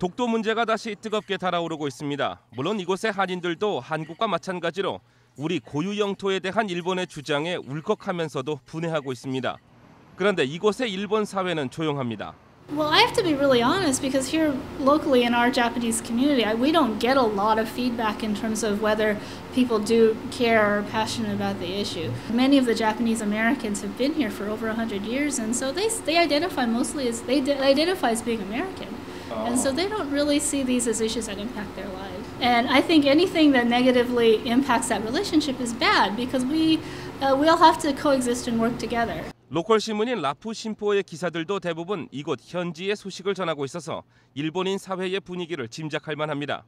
독도 문제가 다시 뜨겁게 달아오르고 있습니다. 물론 이곳의 한인들도 한국과 마찬가지로 우리 고유 영토에 대한 일본의 주장에 울컥하면서도 분해하고 있습니다. 그런데 이곳의 일본 사회는 조용합니다. Well, I have to be really honest because here locally in our Japanese community, we don't get a lot of feedback in terms of whether people do care or are passionate about the issue. Many of the Japanese Americans have been here for over 100 years, and so they, they identify mostly as they d- identify as being American. And so they don't really see these as issues that impact their lives. And I think anything that negatively impacts that relationship is bad because we, uh, we all have to coexist and work together. 로컬 신문인 라프 신포의 기사들도 대부분 이곳 현지의 소식을 전하고 있어서 일본인 사회의 분위기를 짐작할 만합니다.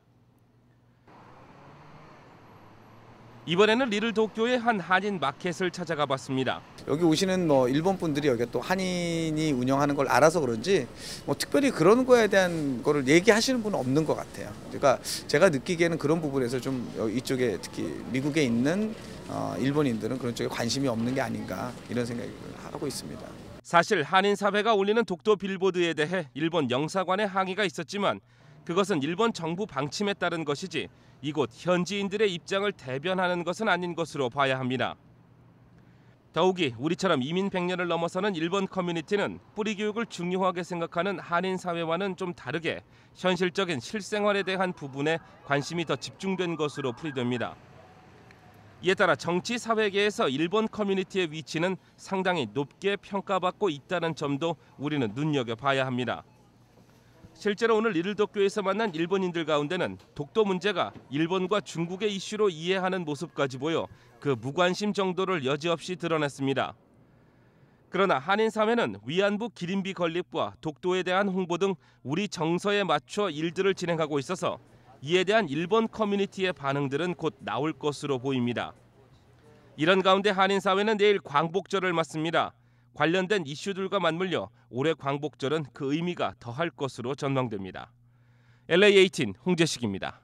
이번에는 리를 도쿄의 한 한인 마켓을 찾아가 봤습니다. 여기 오시는 뭐 일본 분들이 여기 또 한인이 운영하는 걸 알아서 그런지 뭐 특별히 그런 거에 대한 거를 얘기하시는 분은 없는 것 같아요. 그러니까 제가 느끼기에는 그런 부분에서 좀 이쪽에 특히 미국에 있는 어, 일본인들은 그런 쪽에 관심이 없는 게 아닌가 이런 생각을 하고 있습니다. 사실 한인 사회가 올리는 독도 빌보드에 대해 일본 영사관의 항의가 있었지만 그것은 일본 정부 방침에 따른 것이지 이곳 현지인들의 입장을 대변하는 것은 아닌 것으로 봐야 합니다. 더욱이 우리처럼 이민 100년을 넘어서는 일본 커뮤니티는 뿌리 교육을 중요하게 생각하는 한인 사회와는 좀 다르게 현실적인 실생활에 대한 부분에 관심이 더 집중된 것으로 풀이됩니다. 이에 따라 정치 사회계에서 일본 커뮤니티의 위치는 상당히 높게 평가받고 있다는 점도 우리는 눈여겨 봐야 합니다. 실제로 오늘 리를도쿄에서 만난 일본인들 가운데는 독도 문제가 일본과 중국의 이슈로 이해하는 모습까지 보여 그 무관심 정도를 여지없이 드러냈습니다. 그러나 한인 사회는 위안부 기린비 건립과 독도에 대한 홍보 등 우리 정서에 맞춰 일들을 진행하고 있어서 이에 대한 일본 커뮤니티의 반응들은 곧 나올 것으로 보입니다. 이런 가운데 한인 사회는 내일 광복절을 맞습니다. 관련된 이슈들과 맞물려 올해 광복절은 그 의미가 더할 것으로 전망됩니다. LA18 홍재식입니다.